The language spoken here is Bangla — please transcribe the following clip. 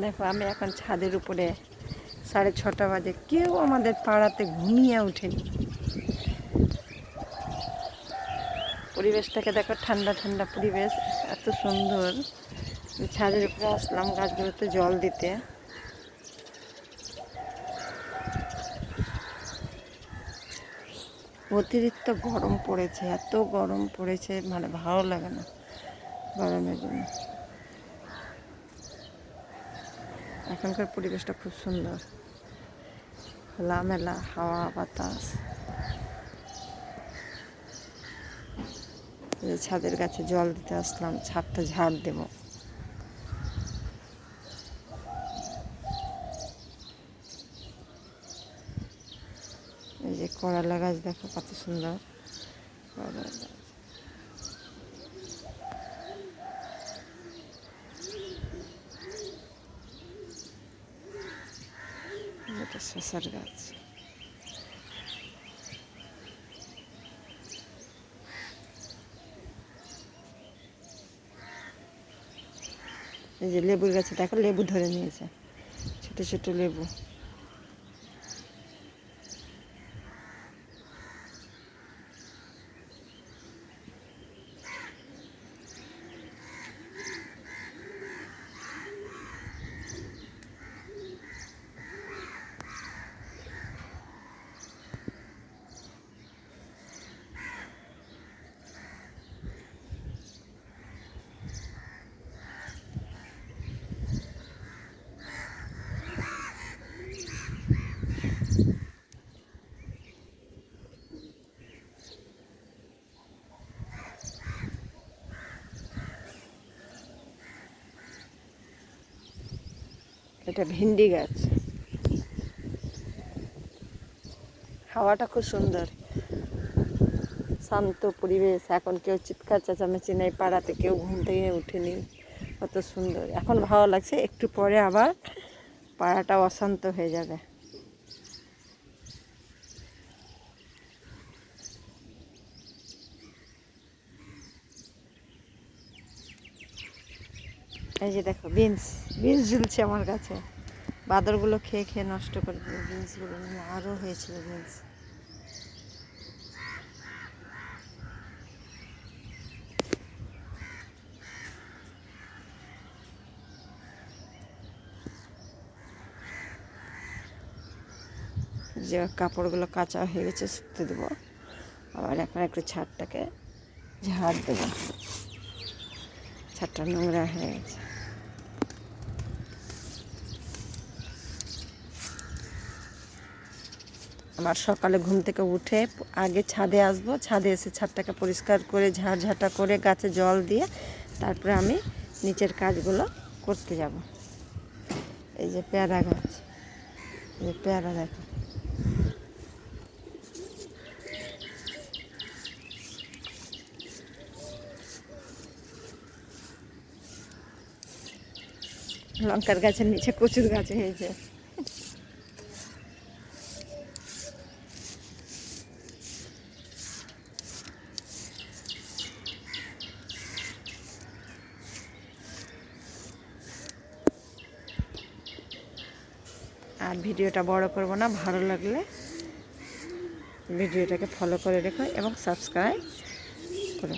দেখো, আমি এখন ছাদের উপরে সাড়ে ছটা বাজে। কেউ আমাদের পাড়াতে ঘুমিয়ে ওঠেনি। পরিবেশটাকে দেখো, ঠান্ডা ঠান্ডা পরিবেশ, এত সুন্দর। ছাদের উপরে আসলাম গাছগুলোতে জল দিতে। অতিরিক্ত গরম পড়েছে, এত গরম পড়েছে মানে ভালো লাগে না গরমের জন্য। এখনকার পরিবেশটা খুব সুন্দর। খোলামেলা হাওয়া, বাতাস। ছাদের কাছে জল দিতে আসলাম, ছাদটা ঝাড় দেব। এই যে করলা গাছ দেখো কত সুন্দর। করলা গাছ। এটা শশার গাছ এই যে লেবুর গাছে দেখো লেবু ধরে নিয়েছে ছোট ছোট লেবু এটা ভিন্ডি গাছ। হাওয়াটা খুব সুন্দর। শান্ত পরিবেশ। এখন কেউ চিৎকার চেঁচামেচি নেই, পাড়াতে কেউ ঘুম থেকে উঠেনি কত সুন্দর। এখন ভালো লাগছে, একটু পরে আবার পাড়াটা অশান্ত হয়ে যাবে। এই যে দেখো বিনস বিনস ঝুলছে আমার কাছে। বাদরগুলো খেয়ে খেয়ে নষ্ট করে দেবে বিনসগুলো আরও হয়েছিল বিনস যে কাপড়গুলো কাঁচা হয়ে গেছে, শুকতে দেবো। আবার এখন একটু ছাদটাকে ঝাড় দেবো। ছাদটা নোংরা হয়ে গেছে। আবার সকালে ঘুম থেকে উঠে আগে ছাদে আসব। ছাদে এসে ছাদটাকে পরিষ্কার করে ঝাড়ঝাঁটা করে গাছে জল দিয়ে তারপরে আমি নিচের কাজগুলো করতে যাব। এই যে পেয়ারা গাছ। এই যে পেয়ারা দেখো। লঙ্কার গাছের নিচে কচুর গাছ হয়েছে। আর ভিডিওটা বড় করব না ভালো লাগলে ভিডিওটাকে ফলো করে রেখো এবং সাবস্ক্রাইব করো।